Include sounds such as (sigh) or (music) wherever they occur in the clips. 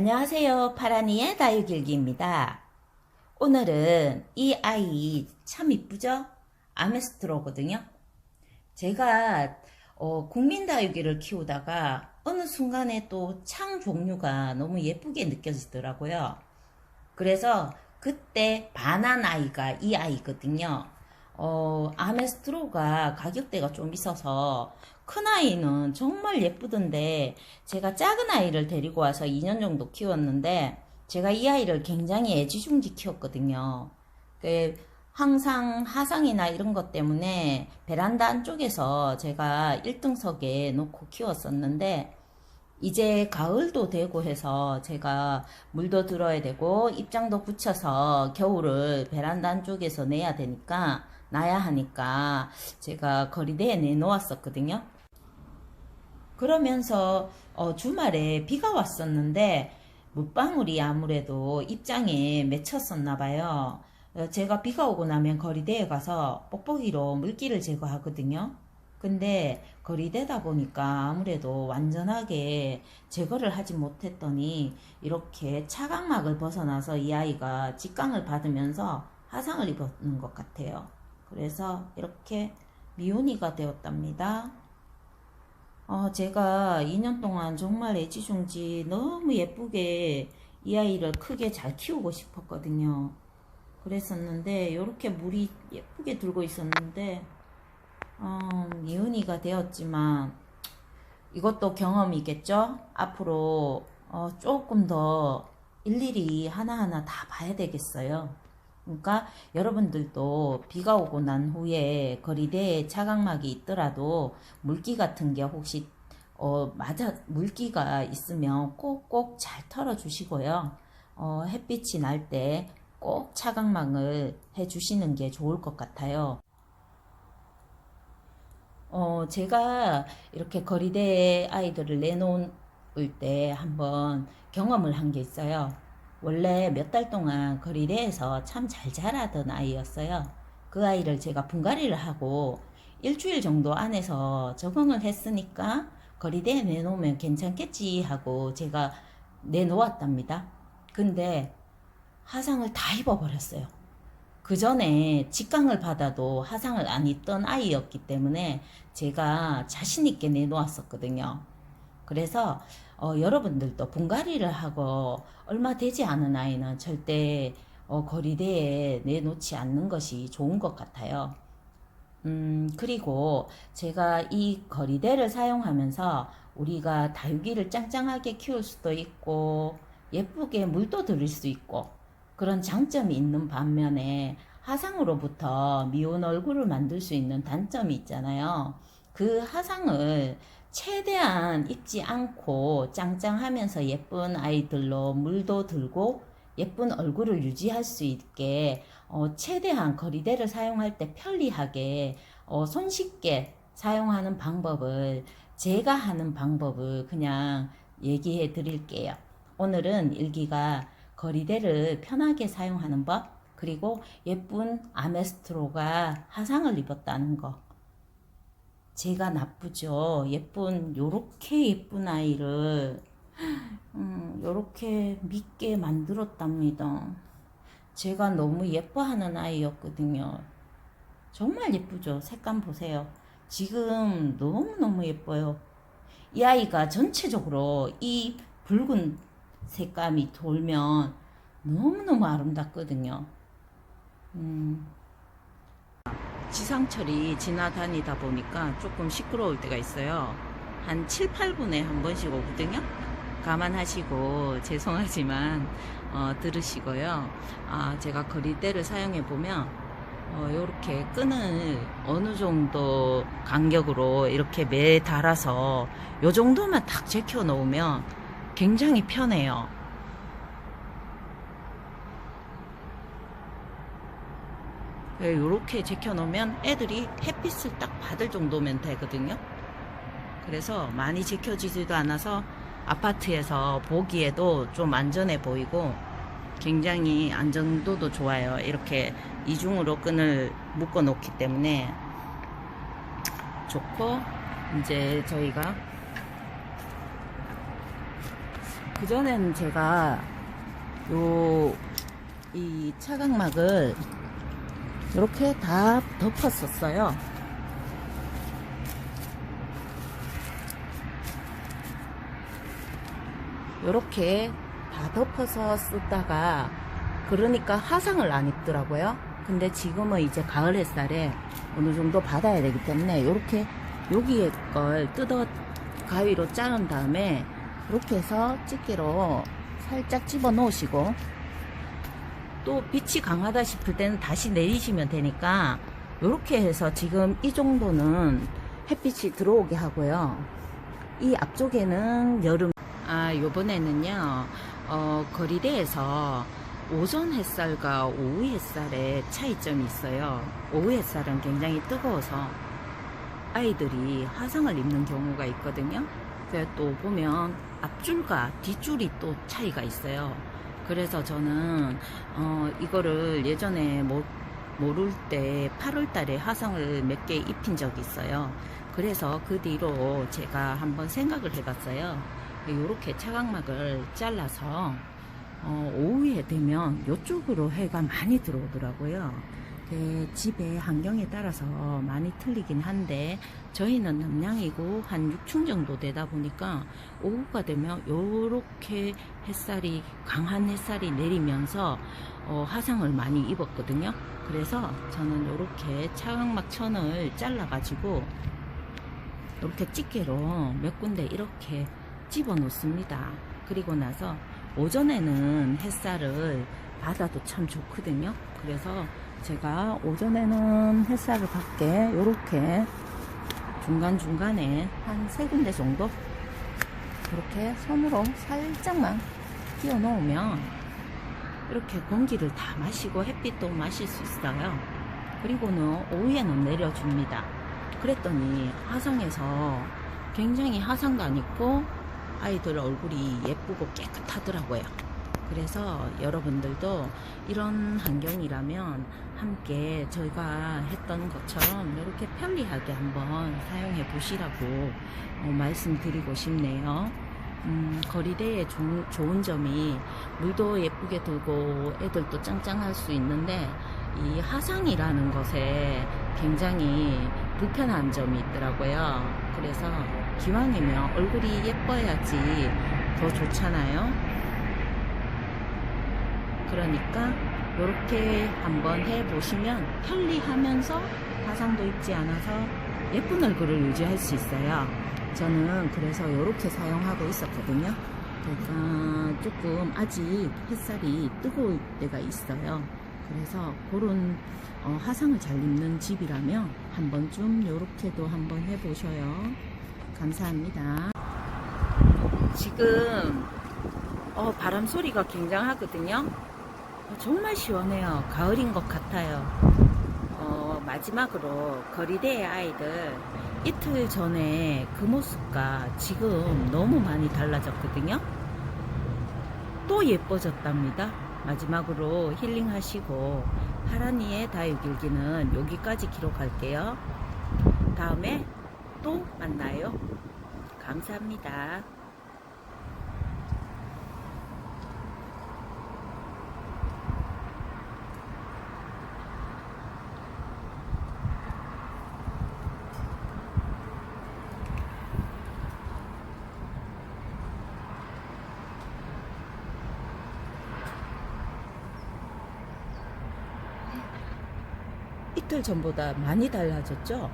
안녕하세요. 파라니의 다육일기입니다. 오늘은 이 아이 참 이쁘죠? 아메스트로거든요. 제가 어, 국민다육이를 키우다가 어느 순간에 또 창 종류가 너무 예쁘게 느껴지더라고요. 그래서 그때 반한 아이가 이 아이거든요. 어, 아메스트로가 가격대가 좀 있어서 큰 아이는 정말 예쁘던데 제가 작은 아이를 데리고 와서 2년 정도 키웠는데 제가 이 아이를 굉장히 애지중지 키웠거든요. 그 항상 하상이나 이런 것 때문에 베란다 안쪽에서 제가 1등석에 놓고 키웠었는데 이제 가을도 되고 해서 제가 물도 들어야 되고 입장도 붙여서 겨울을 베란다 안쪽에서 내야 되니까 놔야 하니까 제가 거리대에 내놓았었거든요. 그러면서 어, 주말에 비가 왔었는데 물방울이 아무래도 입장에 맺혔었나 봐요. 어, 제가 비가 오고 나면 거리대에 가서 뽁뽁이로 물기를 제거하거든요. 근데 거리대다 보니까 아무래도 완전하게 제거를 하지 못했더니 이렇게 차각막을 벗어나서 이 아이가 직강을 받으면서 화상을 입었는 것 같아요. 그래서 이렇게 미운이가 되었답니다. 어, 제가 2년 동안 정말 애지중지 너무 예쁘게 이 아이를 크게 잘 키우고 싶었거든요. 그랬었는데 이렇게 물이 예쁘게 들고 있었는데 어, 미운이가 되었지만 이것도 경험이겠죠? 앞으로 어, 조금 더 일일이 하나하나 다 봐야 되겠어요. 그러니까 여러분들도 비가 오고 난 후에 거리대에 차각막이 있더라도 물기 같은 게 혹시 어, 맞아 물기가 있으면 꼭꼭 잘 털어 주시고요. 어, 햇빛이 날 때 꼭 차각막을 해 주시는 게 좋을 것 같아요. 어, 제가 이렇게 거리대에 아이들을 내놓을 때 한번 경험을 한 게 있어요. 원래 몇 달 동안 거리대에서 참 잘 자라던 아이였어요. 그 아이를 제가 분갈이를 하고 일주일 정도 안에서 적응을 했으니까 거리대에 내놓으면 괜찮겠지 하고 제가 내놓았답니다. 근데 화상을 다 입어버렸어요. 그 전에 직강을 받아도 화상을 안 입던 아이였기 때문에 제가 자신있게 내놓았었거든요. 그래서 어, 여러분들도 분갈이를 하고 얼마 되지 않은 아이는 절대 어, 거리대에 내놓지 않는 것이 좋은 것 같아요. 음, 그리고 제가 이 거리대를 사용하면서 우리가 다육이를 짱짱하게 키울 수도 있고 예쁘게 물도 들일 수 있고 그런 장점이 있는 반면에 화상으로부터 미운 얼굴을 만들 수 있는 단점이 있잖아요. 그 화상을 최대한 입지 않고 짱짱하면서 예쁜 아이들로 물도 들고 예쁜 얼굴을 유지할 수 있게 어, 최대한 거리대를 사용할 때 편리하게 어, 손쉽게 사용하는 방법을 제가 하는 방법을 그냥 얘기해 드릴게요. 오늘은 일기가 거리대를 편하게 사용하는 법 그리고 예쁜 아메스트로가 화상을 입었다는 거 제가 나쁘죠. 예쁜 요렇게 예쁜 아이를 음, 요렇게 믿게 만들었답니다. 제가 너무 예뻐하는 아이였거든요. 정말 예쁘죠. 색감 보세요. 지금 너무너무 예뻐요. 이 아이가 전체적으로 이 붉은 색감이 돌면 너무너무 아름답거든요. 음. 지상철이 지나다니다 보니까 조금 시끄러울 때가 있어요. 한 7, 8분에 한 번씩 오거든요. 감안하시고 (laughs) 죄송하지만 어, 들으시고요. 아, 제가 거리대를 사용해 보면 어, 이렇게 끈을 어느 정도 간격으로 이렇게 매 달아서 요 정도만 딱 제껴 놓으면 굉장히 편해요. 이렇게 제껴 놓으면 애들이 햇빛을 딱 받을 정도면 되거든요. 그래서 많이 지켜지지도 않아서 아파트에서 보기에도 좀 안전해 보이고 굉장히 안정도도 좋아요. 이렇게 이중으로 끈을 묶어 놓기 때문에 좋고 이제 저희가 그전에는 제가 요, 이 차각막을 이렇게 다 덮었었어요. 이렇게 다 덮어서 쓰다가 그러니까 화상을 안 입더라고요. 근데 지금은 이제 가을 햇살에 어느 정도 받아야 되기 때문에 이렇게 여기에 걸 뜯어 가위로 자른 다음에 이렇게 해서 집게로 살짝 집어 넣으시고 또 빛이 강하다 싶을 때는 다시 내리시면 되니까 이렇게 해서 지금 이 정도는 햇빛이 들어오게 하고요. 이 앞쪽에는 여름 아 요번에는요 어, 거리대에서 오전 햇살과 오후 햇살의 차이점이 있어요. 오후 햇살은 굉장히 뜨거워서 아이들이 화상을 입는 경우가 있거든요. 그래서 또 보면 앞줄과 뒷줄이 또 차이가 있어요. 그래서 저는 어, 이거를 예전에 모, 모를 때 8월 달에 화상을 몇 개 입힌 적이 있어요. 그래서 그 뒤로 제가 한번 생각을 해봤어요. 이렇게 차각막을 잘라서 어, 오후에 되면 이쪽으로 해가 많이 들어오더라고요. 그 집의 환경에 따라서 많이 틀리긴 한데 저희는 남양이고 한 6층 정도 되다 보니까 오후가 되면 요렇게 햇살이 강한 햇살이 내리면서 어, 화상을 많이 입었거든요. 그래서 저는 요렇게 차각막 천을 잘라 가지고 이렇게 집게로 몇 군데 이렇게 집어 놓습니다. 그리고 나서 오전에는 햇살을 받아도 참 좋거든요. 그래서 제가 오전에는 햇살을 받게 이렇게 중간중간에 한 세 군데 정도 이렇게 손으로 살짝만 끼워 놓으면 이렇게 공기를 다 마시고 햇빛도 마실 수 있어요. 그리고는 오후에는 내려줍니다. 그랬더니 화상에서 굉장히 화상도 안 있고 아이들 얼굴이 예쁘고 깨끗하더라고요. 그래서 여러분들도 이런 환경이라면 함께 저희가 했던 것처럼 이렇게 편리하게 한번 사용해 보시라고 어, 말씀드리고 싶네요. 음, 거리대의 조- 좋은 점이 물도 예쁘게 들고 애들도 짱짱할 수 있는데 이 화상이라는 것에 굉장히 불편한 점이 있더라고요. 그래서 기왕이면 얼굴이 예뻐야지 더 좋잖아요. 그러니까 이렇게 한번 해보시면 편리하면서 화상도 입지 않아서 예쁜 얼굴을 유지할 수 있어요. 저는 그래서 이렇게 사용하고 있었거든요. 그러니까 조금 아직 햇살이 뜨거울 때가 있어요. 그래서 그런 어, 화상을 잘 입는 집이라면 한 번쯤 이렇게도 한번 해보셔요. 감사합니다. 지금 어, 바람 소리가 굉장하거든요. 어, 정말 시원해요. 가을인 것 같아요. 어, 마지막으로 거리대의 아이들 이틀 전에 그 모습과 지금 너무 많이 달라졌거든요. 또 예뻐졌답니다. 마지막으로 힐링하시고 하라니의 다육일기는 여기까지 기록할게요. 다음에 또 만나요. 감사합니다. 이틀 전보다 많이 달라졌죠?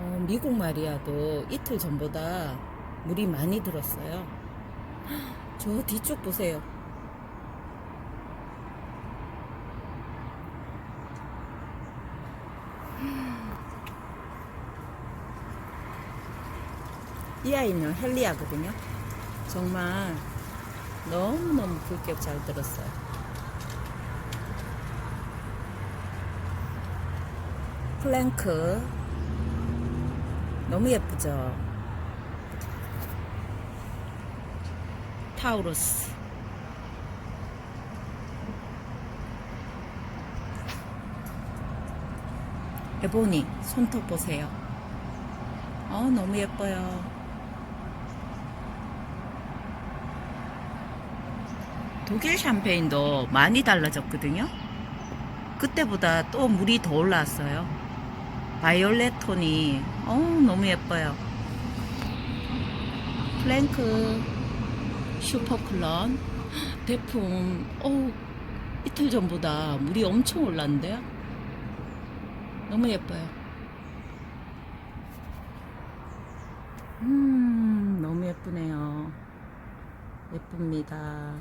어, 미국 마리아도 이틀 전보다 물이 많이 들었어요. 저 뒤쪽 보세요. 이 아이는 헬리아거든요. 정말 너무너무 굵게 잘 들었어요. 플랭크 너무 예쁘죠? 타우루스 에보니 손톱 보세요. 어 너무 예뻐요. 독일 샴페인도 많이 달라졌거든요. 그때보다 또 물이 더 올라왔어요. 바이올렛 톤이 어 너무 예뻐요. 플랭크 슈퍼클런 대품 어 이틀 전보다 물이 엄청 올랐는데요. 너무 예뻐요. 음 너무 예쁘네요. 예쁩니다.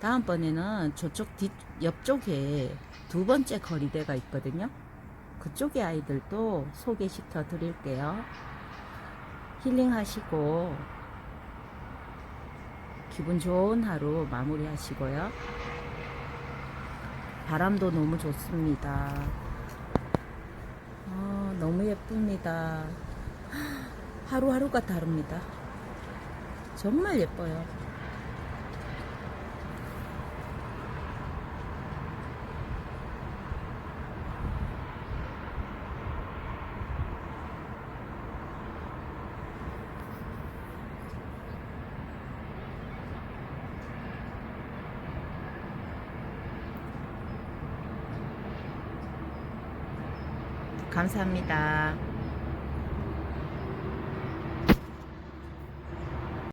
다음번에는 저쪽 뒤 옆쪽에 두 번째 거리대가 있거든요. 그쪽의 아이들도 소개시켜 드릴게요. 힐링하시고 기분 좋은 하루 마무리 하시고요. 바람도 너무 좋습니다. 아, 너무 예쁩니다. 하루하루가 다릅니다. 정말 예뻐요. 감사합니다.